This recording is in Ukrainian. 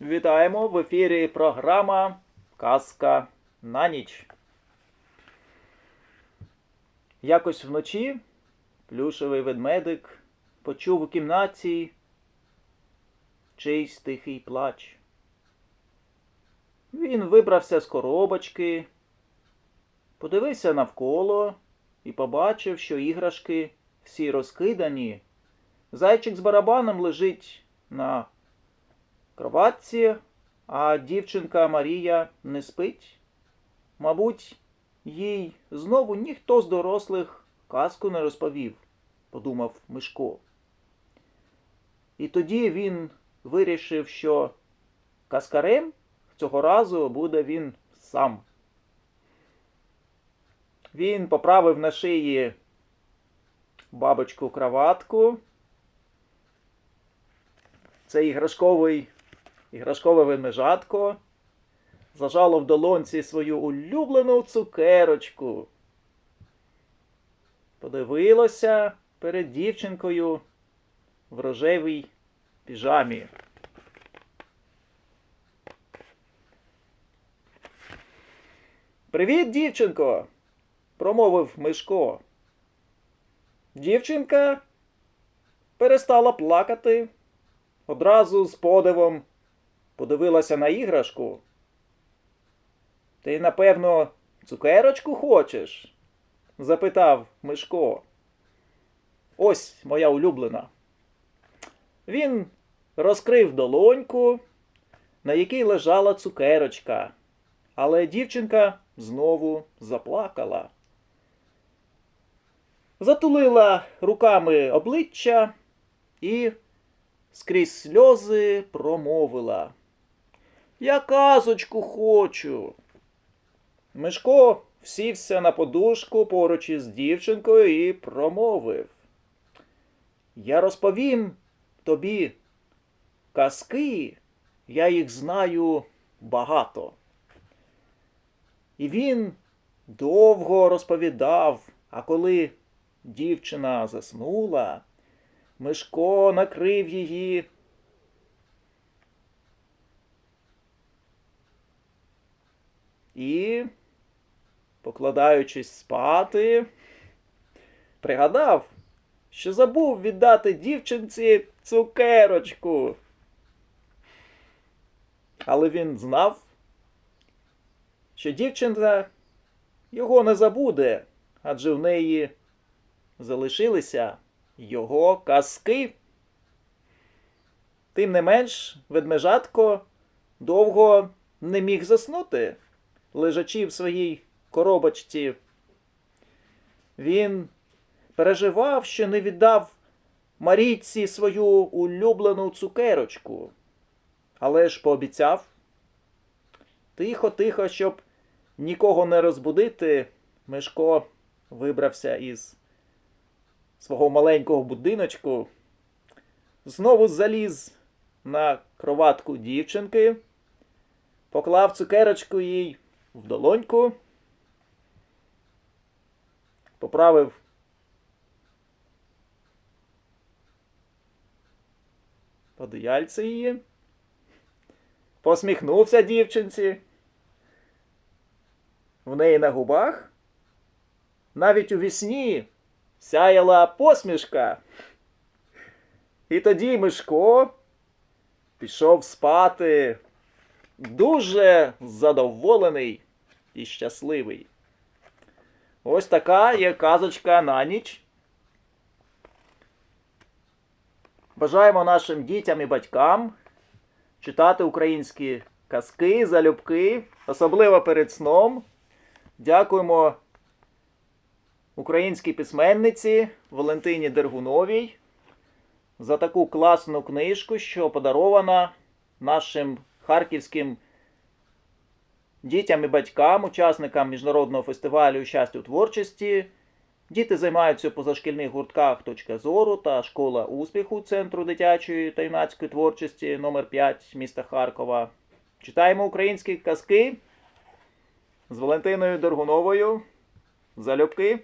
Вітаємо в ефірі програма Казка на ніч. Якось вночі плюшевий ведмедик почув у кімнаті чийсь тихий плач. Він вибрався з коробочки, подивився навколо і побачив, що іграшки всі розкидані. Зайчик з барабаном лежить на кроватці, а дівчинка Марія не спить. Мабуть, їй знову ніхто з дорослих казку не розповів, подумав Мишко. І тоді він вирішив, що каскарем цього разу буде він сам. Він поправив на шиї бабочку кроватку. Це іграшковий, іграшкове ведмежатко. Зажало в долонці свою улюблену цукерочку. Подивилося перед дівчинкою в рожевій піжамі. Привіт, дівчинко, промовив Мишко. Дівчинка перестала плакати, одразу з подивом подивилася на іграшку. Ти, напевно, цукерочку хочеш? запитав Мишко. Ось моя улюблена. Він розкрив долоньку, на якій лежала цукерочка, але дівчинка знову заплакала. Затулила руками обличчя і скрізь сльози промовила. Я казочку хочу. Мишко всівся на подушку поруч із дівчинкою і промовив. Я розповім тобі казки, я їх знаю багато. І він довго розповідав, а коли дівчина заснула, Мишко накрив її. І, покладаючись спати, пригадав, що забув віддати дівчинці цукерочку. Але він знав, що дівчинка його не забуде, адже в неї залишилися його казки. Тим не менш, ведмежатко довго не міг заснути, лежачи в своїй коробочці. Він переживав, що не віддав Марійці свою улюблену цукерочку, але ж пообіцяв. Тихо-тихо, щоб нікого не розбудити, Мишко вибрався із свого маленького будиночку, знову заліз на кроватку дівчинки, поклав цукерочку їй в долоньку, поправив одіяльце її, посміхнувся дівчинці. В неї на губах навіть у вісні сяяла посмішка. І тоді Мишко пішов спати дуже задоволений і щасливий. Ось така є казочка на ніч. Бажаємо нашим дітям і батькам читати українські казки, залюбки, особливо перед сном. Дякуємо українській письменниці Валентині Дергуновій за таку класну книжку, що подарована нашим харківським дітям і батькам, учасникам міжнародного фестивалю щастя у творчості. Діти займаються у позашкільних гуртках «Точка зору» та школа успіху Центру дитячої та юнацької творчості номер 5 міста Харкова. Читаємо українські казки з Валентиною Доргуновою. Залюбки.